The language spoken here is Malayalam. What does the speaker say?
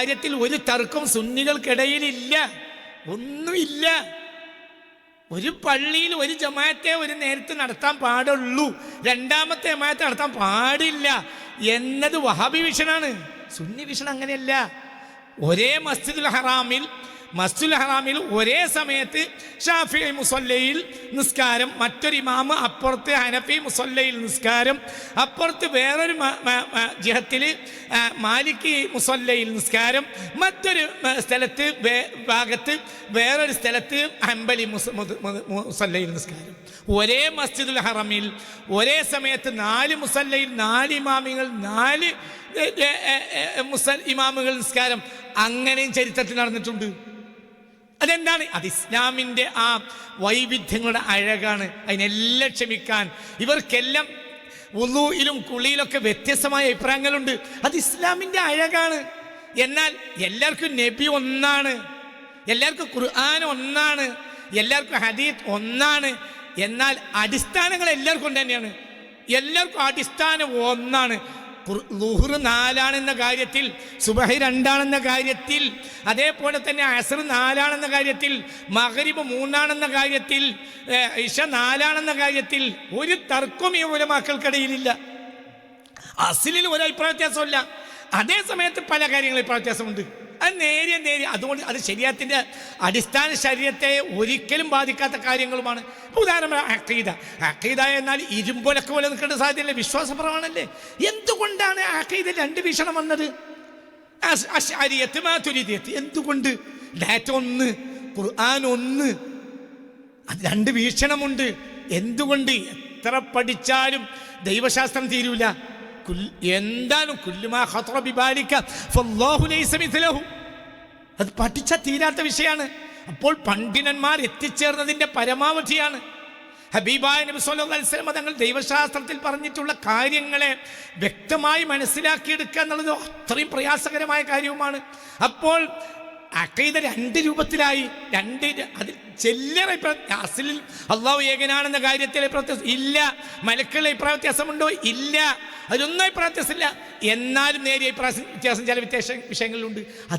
കാര്യത്തിൽ ഒരു തർക്കം സുന്നികൾക്കിടയിലില്ല. ഒന്നുമില്ല. ഒരു പള്ളിയിൽ ഒരു ജമാഅത്തെ ഒരു നേരത്തെ നടത്താൻ പാടുള്ളൂ. രണ്ടാമത്തെ ജമാഅത്തെ നടത്താൻ പാടില്ല. എന്നത് വഹാബി വിഷനാണ്. സുന്നി വിഷൻ അങ്ങനെയല്ല. ഒരേ മസ്ജിദുൽ ഹറാമിൽ മസ്ജിദുൽ ഹറാമിൽ ഒരേ സമയത്ത് ഷാഫി മുസല്ലയിൽ നിസ്കാരം മറ്റൊരു ഇമാമ് അപ്പുറത്ത് ഹനഫി മുസല്ലയിൽ നിസ്കാരം അപ്പുറത്ത് വേറൊരു ജിഹത്തിൽ മാലിക് മുസല്ലയിൽ നിസ്കാരം മറ്റൊരു സ്ഥലത്ത് ഭാഗത്ത് വേറൊരു സ്ഥലത്ത് അമ്പലി മുസല്ലയിൽ നിസ്കാരം. ഒരേ മസ്ജിദുൽ ഹറമിൽ ഒരേ സമയത്ത് നാല് മുസല്ലയിൽ നാല് ഇമാമികൾ നാല് മുസൽ ഇമാമുകൾ നിസ്കാരം. അങ്ങനെയും ചരിത്രത്തിൽ നടന്നിട്ടുണ്ട്. അതെന്താണ്? അത് ഇസ്ലാമിന്റെ ആ വൈവിധ്യങ്ങളുടെ അഴകാണ്. അതിനെല്ലാം ക്ഷമിക്കാൻ. ഇവർക്കെല്ലാം ഉള്ളൂയിലും കുളിയിലൊക്കെ വ്യത്യസ്തമായ അഭിപ്രായങ്ങളുണ്ട്. അത് ഇസ്ലാമിന്റെ അഴകാണ്. എന്നാൽ എല്ലാവർക്കും നബി ഒന്നാണ്. എല്ലാവർക്കും ഖുർആൻ ഒന്നാണ്. എല്ലാവർക്കും ഹദീത്ത് ഒന്നാണ്. എന്നാൽ അടിസ്ഥാനങ്ങൾ എല്ലാവർക്കും തന്നെയാണ് എല്ലാവർക്കും അടിസ്ഥാനം ഒന്നാണ്. ലുഹ്റ് നാലാണെന്ന കാര്യത്തിൽ സുബഹി രണ്ടാണെന്ന കാര്യത്തിൽ അതേപോലെ തന്നെ അസർ നാലാണെന്ന കാര്യത്തിൽ മകരിബ് മൂന്നാണെന്ന കാര്യത്തിൽ ഇഷ നാലാണെന്ന കാര്യത്തിൽ ഒരു തർക്കവും ഈ ഉലമാക്കൾക്കിടയിലില്ല. അസിലിൽ ഒരു അഭിപ്രായ വ്യത്യാസമില്ല അതേ സമയത്ത് പല കാര്യങ്ങളിൽ വ്യത്യാസമുണ്ട് അത് നേരിയ നേരിയ. അതുകൊണ്ട് അത് ശരീരത്തിന്റെ അടിസ്ഥാന ശരീരത്തെ ഒരിക്കലും ബാധിക്കാത്ത കാര്യങ്ങളുമാണ്. ഉദാഹരണം അക്കീദ അക്കീദ എന്നാൽ ഇരുമ്പൊലക്ക് പോലെ നിൽക്കേണ്ട സാധ്യതയില്ല. വിശ്വാസപ്രമാണല്ലേ? എന്തുകൊണ്ടാണ് അക്കീദ രണ്ട് വീക്ഷണം വന്നത്? എന്തുകൊണ്ട്? ഡാറ്റ ഒന്ന് ഖുർആൻ ഒന്ന്. അത് രണ്ട് വീക്ഷണമുണ്ട് എന്തുകൊണ്ട്? എത്ര പഠിച്ചാലും ദൈവശാസ്ത്രം തീരൂല. എന്താണ് അത് പഠിച്ച തീരാത്ത വിഷയമാണ് അപ്പോൾ പണ്ഡിതന്മാർ എത്തിച്ചേർന്നതിന്റെ പരമാവധിയാണ്. ഹബീബായ നബി വസല്ലം തങ്ങൾ ദൈവശാസ്ത്രത്തിൽ പറഞ്ഞിട്ടുള്ള കാര്യങ്ങളെ വ്യക്തമായി മനസ്സിലാക്കിയെടുക്കുക എന്നുള്ളത് അത്രയും പ്രയാസകരമായ കാര്യവുമാണ്. അപ്പോൾ അക്കൈത രണ്ട് രൂപത്തിലായി. രണ്ട് അതിൽ അത് ചെല്ലറ അസിലിൽ അള്ളാഹു ഏകനാണെന്ന കാര്യത്തിൽ അഭിപ്രായ ഇല്ല. മലക്കുള്ള അഭിപ്രായ വ്യത്യാസമുണ്ടോ? ഇല്ല. അതിലൊന്നും അഭിപ്രായ വ്യത്യാസമില്ല. എന്നാലും നേരിയ വ്യത്യാസം ചില വ്യത്യാസ വിഷയങ്ങളിലുണ്ട്.